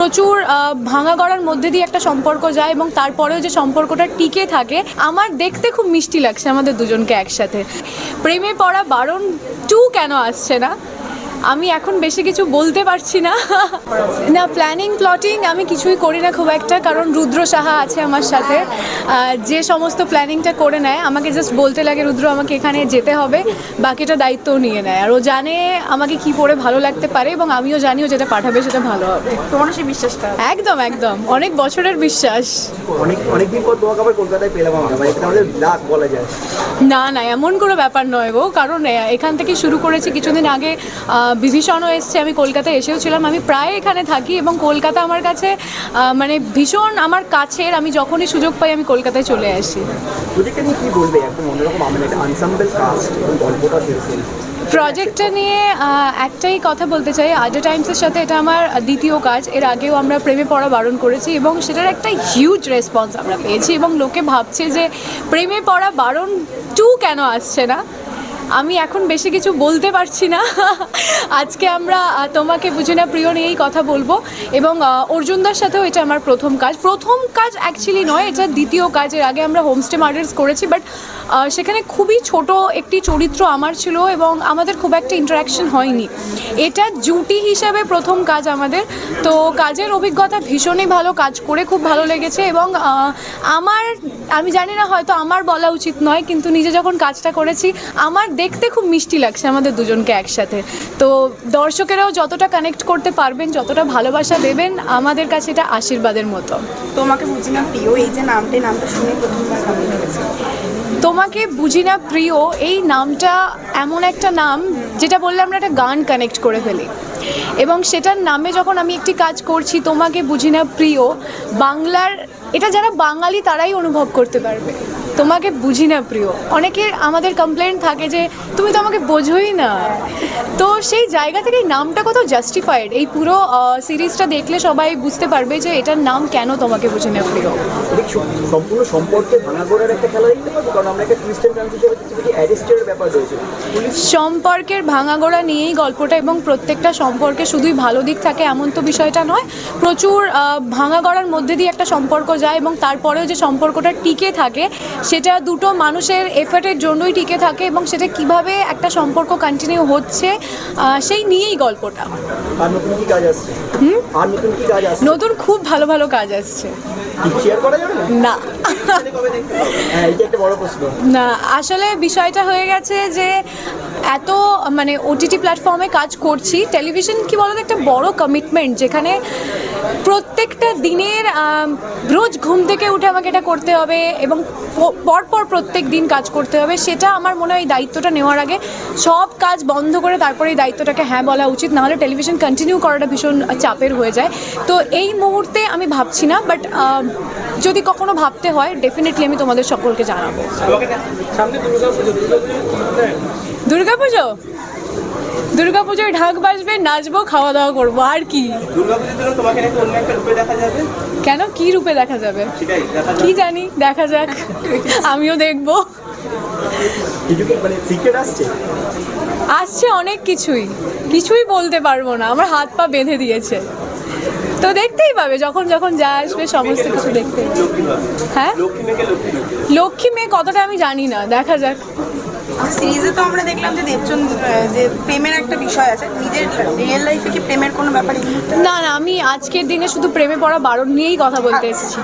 প্রচুর ভাঙা গড়ার মধ্যে দিয়ে একটা সম্পর্ক যায় এবং তারপরেও যে সম্পর্কটা টিকে থাকে, আমার দেখতে খুব মিষ্টি লাগছে আমাদের দুজনকে একসাথে। প্রেমে পড়া বারণ টু কেন আসছে না? আমি এখন বেশি কিছু বলতে পারছি না। না প্ল্যানিং প্লটিং আমি কিছুই করি না খুব একটা কারণ রুদ্র সাহা আছে আমার সাথে। যে সমস্ত প্ল্যানিংটা করে নেয় আমাকে জাস্ট বলতে লাগে রুদ্র আমাকে এখানে যেতে হবে বাকিটা দায়িত্বও নিয়ে নেয়। আর ও জানে আমাকে কি পড়ে ভালো লাগতে পারে এবং আমিও জানিও যেটা পাঠাবে সেটা ভালো হবে। তোমার সেই বিশ্বাসটা একদম একদম। অনেক বছরের বিশ্বাস। অনেক অনেকদিন পর তোমাকে আবার কলকাতায় পেলাম আমরা মানে এটা আমাদের লাখ বলা যায়। না না এমন কোনো ব্যাপার নয় গো। কারণ এখান থেকে শুরু করেছি কিছুদিন আগে বিভীষণও এসছে আমি কলকাতায় এসেও ছিলাম। আমি প্রায় এখানে থাকি এবং কলকাতা আমার কাছে মানে ভীষণ আমার কাছের আমি যখনই সুযোগ পাই আমি কলকাতায় চলে আসি। প্রজেক্টটা নিয়ে কি বলবে? একদম অন্যরকম আনসাম্বল কাস্ট গল্পটা প্রজেক্টটা নিয়ে একটাই কথা বলতে চাই। আড্ডা টাইমসের সাথে এটা আমার দ্বিতীয় কাজ। এর আগেও আমরা প্রেমে পড়া বারণ করেছি এবং সেটার একটা হিউজ রেসপন্স আমরা পেয়েছি এবং লোকে ভাবছে যে প্রেমে পড়া বারণ টু কেন আসছে না? আমি এখন বেশি কিছু বলতে পারছি না। আজকে আমরা তোমাকে বুঝি না, প্রিয় নিয়েই কথা বলব। এবং অর্জুনদার সাথেও এটা আমার প্রথম কাজ। প্রথম কাজ অ্যাকচুয়ালি নয়, এটা দ্বিতীয় কাজের আগে আমরা হোমস্টে মার্ডার্স করেছি বাট সেখানে খুবই ছোট একটি চরিত্র আমার ছিল এবং আমাদের খুব একটা ইন্টারাকশন হয়নি। এটা জুটি হিসাবে প্রথম কাজ আমাদের। তো কাজের অভিজ্ঞতা ভীষণই ভালো, কাজ করে খুব ভালো লেগেছে এবং আমার, আমি জানি না হয়তো আমার বলা উচিত নয়, কিন্তু নিজে যখন কাজটা করেছি, আমার দেখতে খুব মিষ্টি লাগছে আমাদের দুজনকে একসাথে। তো দর্শকেরাও যতটা কানেক্ট করতে পারবেন যতটা ভালোবাসা দেবেন আমাদের কাছে এটা আশীর্বাদের মতো। তোমাকে বুঝি না প্রিয় এই যে নামটা নামটা শুনে প্রথমবার লেগেছে। তোমাকে বুঝি না প্রিয় এই নামটা এমন একটা নাম যেটা বললে আমরা একটা গান কানেক্ট করে ফেলি। এবং সেটার নামে যখন আমি একটি কাজ করছি তোমাকে বুঝি না প্রিয় বাংলার এটা যারা বাঙালি তারাই অনুভব করতে পারবে। তোমাকে বুঝি না প্রিয়। অনেকের আমাদের কমপ্লেন থাকে যে তুমি তো আমাকে বোঝোই না। তো সেই জায়গা থেকে এই নামটা কত জাস্টিফাইড এই পুরো সিরিজটা দেখলে সবাই বুঝতে পারবে যে এটার নাম কেন তোমাকে বুঝি না প্রিয়? সম্পূর্ণ সম্পর্কে ভাঙা করার একটা খেলা দেখতে পাবো কারণ আমরা একটা হিসেবে অ্যারেস্টের ব্যাপার রয়েছে। সম্পর্কের ভাঙাগোড়া নিয়েই গল্পটা এবং প্রত্যেকটা সম্পর্কে শুধুই ভালো দিক থাকে এমন তো বিষয়টা নয় প্রচুর ভাঙাগড়ার মধ্যে দিয়ে একটা সম্পর্ক যায় এবং তারপরেও যে সম্পর্কটা টিকে থাকে সেটা দুটো মানুষের এফার্টের জন্যই টিকে থাকে এবং সেটা কীভাবে একটা সম্পর্ক কন্টিনিউ হচ্ছে সেই নিয়েই গল্পটা। নতুন খুব ভালো ভালো কাজ আসছে। না? হ্যাঁ না আসলে বিষয়টা হয়ে গেছে যে এত মানে ওটিটি প্ল্যাটফর্মে কাজ করছি। টেলিভিশন কি বলতো, একটা বড় কমিটমেন্ট যেখানে প্রত্যেকটা দিনের রোজ ঘুম থেকে উঠে আমাকে এটা করতে হবে এবং পরপর প্রত্যেক দিন কাজ করতে হবে। সেটা আমার মনে হয় এই দায়িত্বটা নেওয়ার আগে সব কাজ বন্ধ করে তারপরে এই দায়িত্বটাকে হ্যাঁ বলা উচিত, নাহলে টেলিভিশন কন্টিনিউ করাটা ভীষণ চাপের হয়ে যায়। তো এই মুহূর্তে আমি ভাবছি না বাট যদি কখনো ভাবতে হয় ডেফিনেটলি আমি তোমাদের সকলকে জানাব। দুর্গাপুজো? দুর্গাপুজোয় ঢাক বাজবে, নাচবো খাওয়া দাওয়া করব, আর কি। কেন? কি রূপে দেখা যাবে? কি জানি, দেখা যাক। আমিও দেখব। আসছে অনেক কিছুই। কিছুই বলতে পারব না। আমার হাত পা বেঁধে দিয়েছে। তো দেখতেই পাবে যখন যখন যা আসবে সমস্ত কিছু দেখতে। হ্যাঁ? লক্ষ্মী মেয়ে কতটা আমি জানি না দেখা যাক। সিরিজে তো আমরা দেখলাম যে দেবচন্দ যে প্রেমের একটা বিষয় আছে নিজের রিয়েল লাইফে কি প্রেমের কোনো ব্যাপার না না আমি আজকের দিনে শুধু প্রেমে পড়া বারণ নিয়েই কথা বলতে এসেছি।